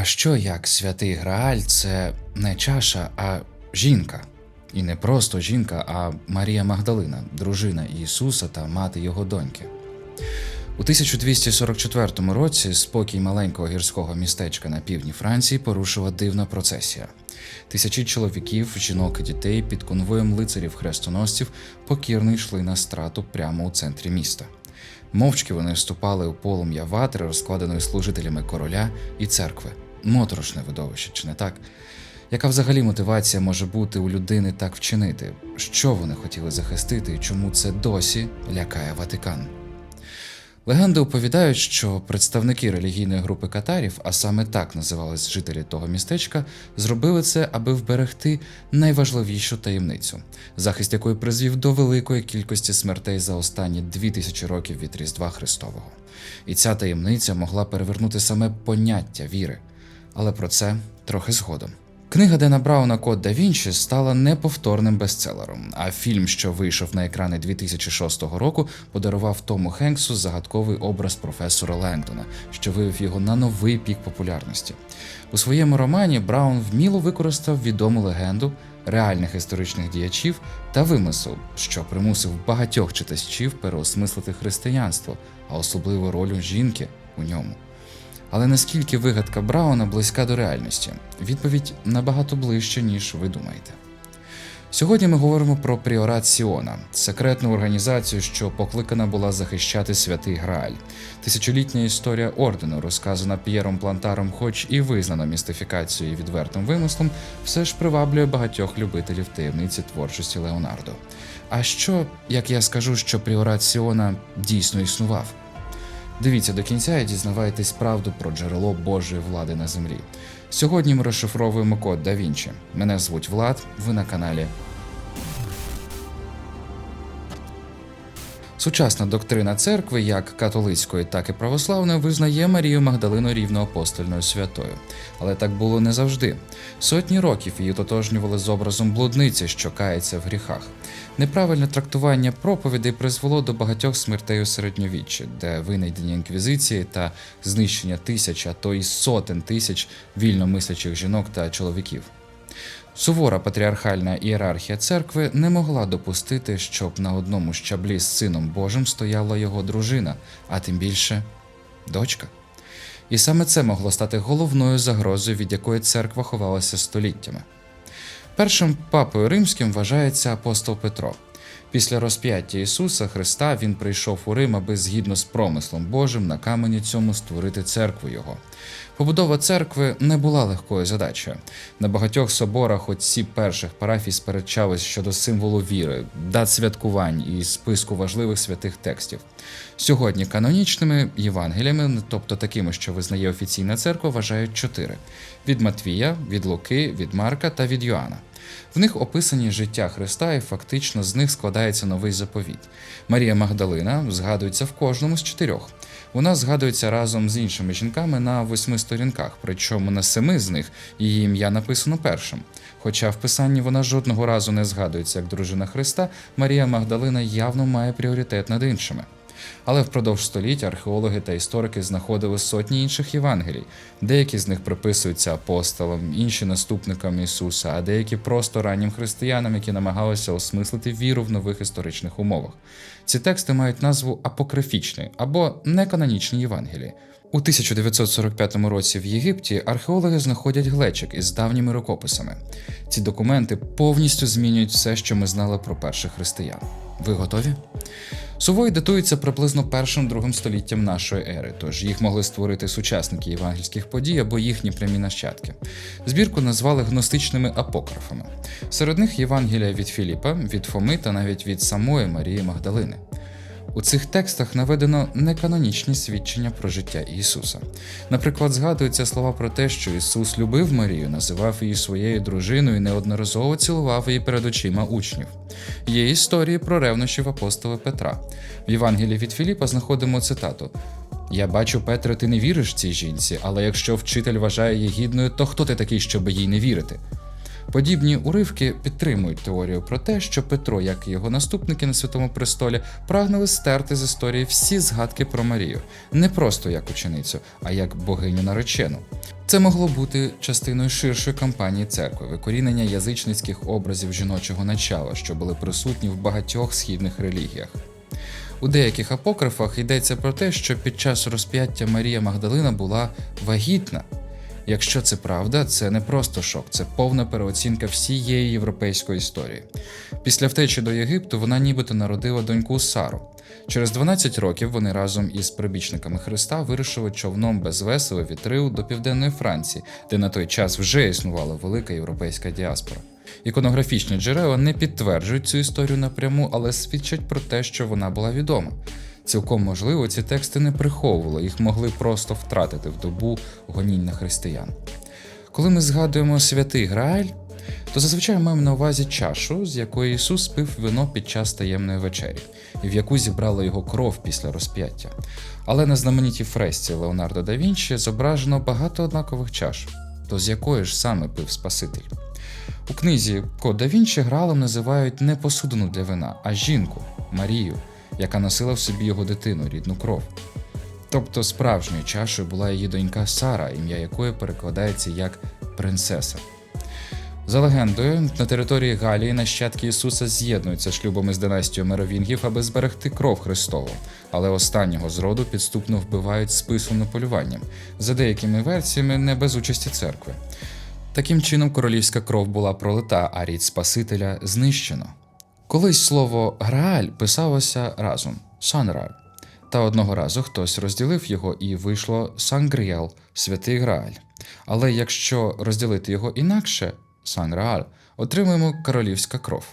А що як святий Грааль це не чаша, а жінка? І не просто жінка, а Марія Магдалина, дружина Ісуса та мати його доньки. У 1244 році спокій маленького гірського містечка на півдні Франції порушила дивна процесія. Тисячі чоловіків, жінок і дітей під конвоєм лицарів хрестоносців покірно йшли на страту прямо у центрі міста. Мовчки вони вступали у полум'я ватри, розкладеної служителями короля і церкви. Моторошне видовище, чи не так? Яка взагалі мотивація може бути у людини так вчинити? Що вони хотіли захистити і чому це досі лякає Ватикан? Легенди оповідають, що представники релігійної групи катарів, а саме так називались жителі того містечка, зробили це, аби вберегти найважливішу таємницю, захист якої призвів до великої кількості смертей за останні дві тисячі років від Різдва Христового. І ця таємниця могла перевернути саме поняття віри. Але про це трохи згодом. Книга Дена Брауна Код да Вінчі стала неповторним бестселером, а фільм, що вийшов на екрани 2006 року, подарував Тому Хенксу загадковий образ професора Леңдона, що вивів його на новий пік популярності. У своєму романі Браун вміло використав відому легенду реальних історичних діячів та вимисел, що примусив багатьох читачів переосмислити християнство, а особливо роль жінки у ньому. Але наскільки вигадка Брауна близька до реальності? Відповідь набагато ближче, ніж ви думаєте. Сьогодні ми говоримо про Пріорат Сіона, секретну організацію, що покликана була захищати святий Грааль. Тисячолітня історія ордену, розказана П'єром Плантаром, хоч і визнана містифікацією і відвертим вимислом, все ж приваблює багатьох любителів таємниці творчості Леонардо. А що, як я скажу, що Пріорат Сіона дійсно існував? Дивіться до кінця і дізнавайтесь правду про джерело Божої влади на землі. Сьогодні ми розшифровуємо код да Вінчі. Мене звуть Влад, ви на каналі. Сучасна доктрина церкви, як католицької, так і православної, визнає Марію Магдалину рівноапостольною святою. Але так було не завжди. Сотні років її ототожнювали з образом блудниці, що кається в гріхах. Неправильне трактування проповідей призвело до багатьох смертей у середньовіччі, де винайдені інквізиції та знищення тисяч, а то й сотень тисяч вільно мислячих жінок та чоловіків. Сувора патріархальна ієрархія церкви не могла допустити, щоб на одному щаблі з сином Божим стояла його дружина, а тим більше дочка. І саме це могло стати головною загрозою, від якої церква ховалася століттями. Першим папою римським вважається апостол Петро. Після розп'яття Ісуса Христа він прийшов у Рим, аби згідно з промислом Божим на камені цьому створити церкву Його. Побудова церкви не була легкою задачею. На багатьох соборах отці перших парафій сперечались щодо символу віри, дат святкувань і списку важливих святих текстів. Сьогодні канонічними Євангеліями, тобто такими, що визнає офіційна церква, вважають чотири: від Матвія, від Луки, від Марка та від Йоанна. В них описані життя Христа, і фактично з них складається новий заповіт. Марія Магдалина згадується в кожному з чотирьох. Вона згадується разом з іншими жінками на восьми сторінках, причому на семи з них її ім'я написано першим. Хоча в писанні вона жодного разу не згадується як дружина Христа, Марія Магдалина явно має пріоритет над іншими. Але впродовж століть археологи та історики знаходили сотні інших Євангелій. Деякі з них приписуються апостолам, інші наступникам Ісуса, а деякі просто раннім християнам, які намагалися осмислити віру в нових історичних умовах. Ці тексти мають назву апокрифічні або неканонічні Євангелії. У 1945 році в Єгипті археологи знаходять глечик із давніми рукописами. Ці документи повністю змінюють все, що ми знали про перших християн. Ви готові? Сувої датуються приблизно першим-другим століттям нашої ери, тож їх могли створити сучасники євангельських подій або їхні прямі нащадки. Збірку назвали гностичними апокрифами. Серед них Євангелія від Філіпа, від Фоми та навіть від самої Марії Магдалини. У цих текстах наведено неканонічні свідчення про життя Ісуса. Наприклад, згадуються слова про те, що Ісус любив Марію, називав її своєю дружиною і неодноразово цілував її перед очима учнів. Є історії про ревнощів апостола Петра. В Євангелії від Філіпа знаходимо цитату: Я бачу, Петре, ти не віриш цій жінці, але якщо вчитель вважає її гідною, то хто ти такий, щоб їй не вірити? Подібні уривки підтримують теорію про те, що Петро, як і його наступники на святому престолі, прагнули стерти з історії всі згадки про Марію, не просто як ученицю, а як богиню наречену. Це могло бути частиною ширшої кампанії церкви, викорінення язичницьких образів жіночого начала, що були присутні в багатьох східних релігіях. У деяких апокрифах йдеться про те, що під час розп'яття Марія Магдалина була вагітна. Якщо це правда, це не просто шок, це повна переоцінка всієї європейської історії. Після втечі до Єгипту вона нібито народила доньку Сару. Через 12 років вони разом із прибічниками Христа вирушили човном без весело вітрил до південної Франції, де на той час вже існувала велика європейська діаспора. Іконографічні джерела не підтверджують цю історію напряму, але свідчать про те, що вона була відома. Цілком можливо, ці тексти не приховували, їх могли просто втратити в добу гонінь на християн. Коли ми згадуємо святий Грааль, то зазвичай маємо на увазі чашу, з якої Ісус пив вино під час таємної вечері, і в яку зібрала його кров після розп'яття. Але на знаменитій фресці Леонардо да Вінчі зображено багато однакових чаш, то з якої ж саме пив Спаситель. У книзі Код да Вінчі Гралом називають не посудину для вина, а жінку Марію, яка носила в собі його дитину, рідну кров. Тобто справжньою чашею була її донька Сара, ім'я якої перекладається як принцеса. За легендою, на території Галії нащадки Ісуса з'єднуються шлюбами з династією Меровінгів, аби зберегти кров Христову, але останнього з роду підступно вбивають списом полюванням, за деякими версіями не без участі церкви. Таким чином, королівська кров була пролита, а рід Спасителя знищено. Колись слово Грааль писалося разом Санрааль. Та одного разу хтось розділив його і вийшло Сангріал, святий Грааль. Але якщо розділити його інакше, Санграаль, отримуємо королівська кров.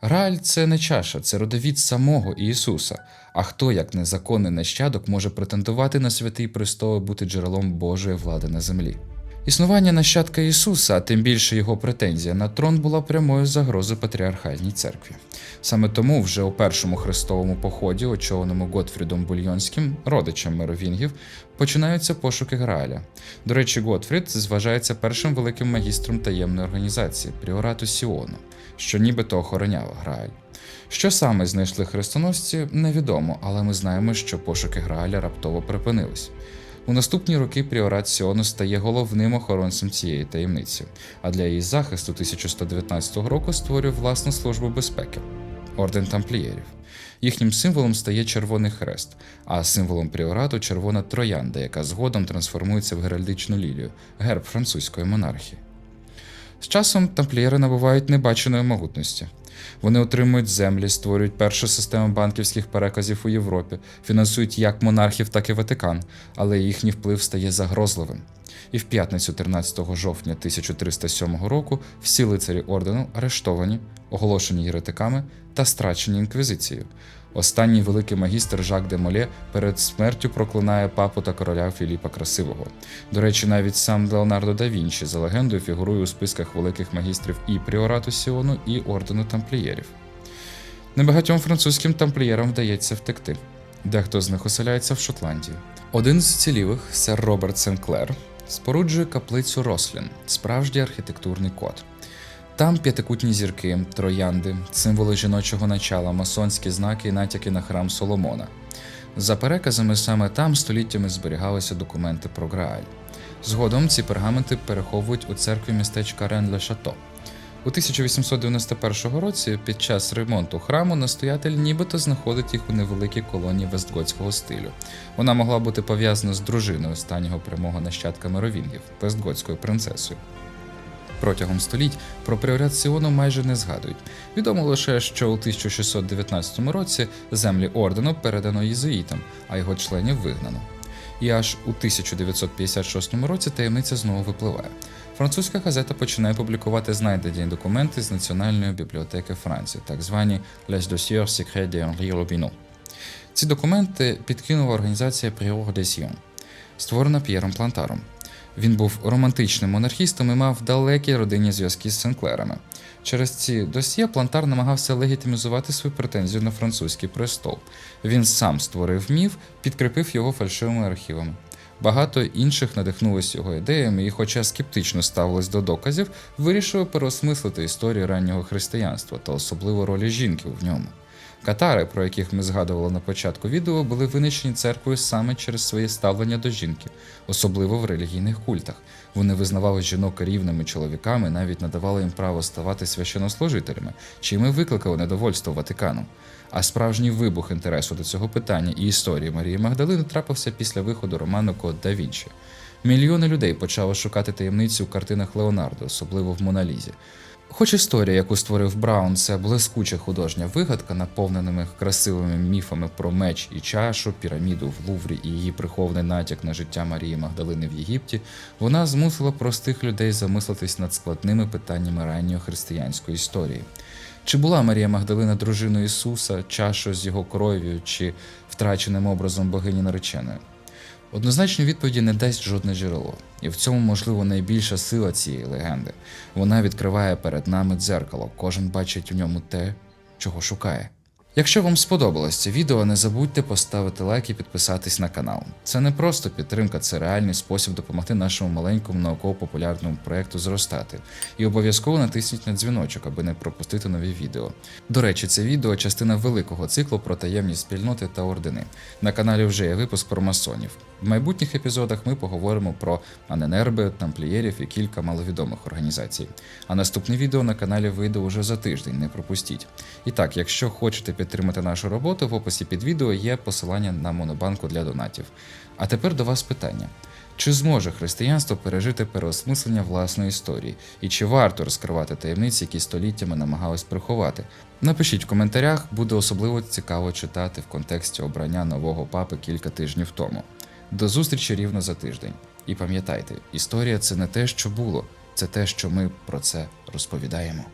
Грааль це не чаша, це родовід самого Ісуса. А хто, як незаконний нащадок, може претендувати на святий престол і бути джерелом Божої влади на землі? Існування нащадка Ісуса, а тим більше його претензія на трон, була прямою загрозою патріархальній церкві. Саме тому вже у першому хрестовому поході, очоленому Готфрідом Бульйонським, родичем Меровінгів, починаються пошуки Грааля. До речі, Готфрід зважається першим великим магістром таємної організації Пріорату Сіону, що нібито охороняла Грааль. Що саме знайшли хрестоносці, невідомо, але ми знаємо, що пошуки Грааля раптово припинились. У наступні роки Пріорат Сіону стає головним охоронцем цієї таємниці, а для її захисту 1119 року створює власну службу безпеки орден тамплієрів. Їхнім символом стає Червоний хрест, а символом пріорату червона троянда, яка згодом трансформується в геральдичну лілію, герб французької монархії. З часом тамплієри набувають небаченої могутності. Вони отримують землі, створюють першу систему банківських переказів у Європі, фінансують як монархів, так і Ватикан, але їхній вплив стає загрозливим. І в п'ятницю 13 жовтня 1307 року всі лицарі ордену арештовані, оголошені єретиками та страчені інквізицією. Останній великий магістр Жак де Молє перед смертю проклинає папу та короля Філіпа Красивого. До речі, навіть сам Леонардо да Вінчі за легендою фігурує у списках великих магістрів і Пріорату Сіону, і ордену тамплієрів. Небагатьом французьким тамплієрам вдається втекти. Дехто з них оселяється в Шотландії. Один з цілівих, сер Роберт Сенклер, споруджує каплицю Рослін, справжній архітектурний код. Там п'ятикутні зірки, троянди, символи жіночого начала, масонські знаки і натяки на храм Соломона. За переказами, саме там століттями зберігалися документи про Грааль. Згодом ці пергаменти переховують у церкві містечка Рен-Ле-Шато. У 1891 році, під час ремонту храму, настоятель нібито знаходить їх у невеликій колонії вестготського стилю. Вона могла бути пов'язана з дружиною останнього прямого нащадка Меровінгів, вестготською принцесою. Протягом століть про пріорат Сіону майже не згадують. Відомо лише, що у 1619 році землі ордену передано єзуїтам, а його членів вигнано. І аж у 1956 році таємниця знову випливає. Французька газета починає публікувати знайдені документи з Національної бібліотеки Франції, так звані Les Dossiers Secrets d'Henri Robineau. Ці документи підкинула організація Prior de Sion, створена П'єром Плантаром. Він був романтичним монархістом і мав далекі родинні зв'язки з Сенклерами. Через ці досьє Плантар намагався легітимізувати свою претензію на французький престол. Він сам створив міф, підкріпив його фальшивими архівами. Багато інших надихнулись його ідеями і, хоча скептично ставились до доказів, вирішили переосмислити історію раннього християнства та особливо ролі жінки в ньому. Катари, про яких ми згадували на початку відео, були винищені церквою саме через своє ставлення до жінки, особливо в релігійних культах. Вони визнавали жінок рівними чоловіками, навіть надавали їм право ставати священнослужителями, чим і викликали недовольство Ватикану. А справжній вибух інтересу до цього питання і історії Марії Магдалини трапився після виходу роману Код да Вінчі. Мільйони людей почали шукати таємниці у картинах Леонардо, особливо в Моналізі. Хоч історія, яку створив Браун, це блискуча художня вигадка, наповненими красивими міфами про меч і чашу, піраміду в Луврі і її прихований натяк на життя Марії Магдалини в Єгипті, вона змусила простих людей замислитись над складними питаннями ранньої християнської історії. Чи була Марія Магдалина дружиною Ісуса, чашою з його кров'ю, чи втраченим образом богині нареченої? Однозначної відповіді не дасть жодне джерело, і в цьому можливо найбільша сила цієї легенди. Вона відкриває перед нами дзеркало, кожен бачить у ньому те, чого шукає. Якщо вам сподобалось це відео, не забудьте поставити лайк і підписатись на канал. Це не просто підтримка, це реальний спосіб допомогти нашому маленькому науково-популярному проєкту зростати. І обов'язково натисніть на дзвіночок, аби не пропустити нові відео. До речі, це відео частина великого циклу про таємні спільноти та ордени. На каналі вже є випуск про масонів. В майбутніх епізодах ми поговоримо про Аненерби, тамплієрів і кілька маловідомих організацій. А наступне відео на каналі вийде уже за тиждень, не пропустіть. І так, якщо хочете підтримати нашу роботу, в описі під відео є посилання на монобанку для донатів. А тепер до вас питання. Чи зможе християнство пережити переосмислення власної історії? І чи варто розкривати таємниці, які століттями намагались приховати? Напишіть в коментарях, буде особливо цікаво читати в контексті обрання нового папи кілька тижнів тому. До зустрічі рівно за тиждень. І пам'ятайте, історія це не те, що було, це те, що ми про це розповідаємо.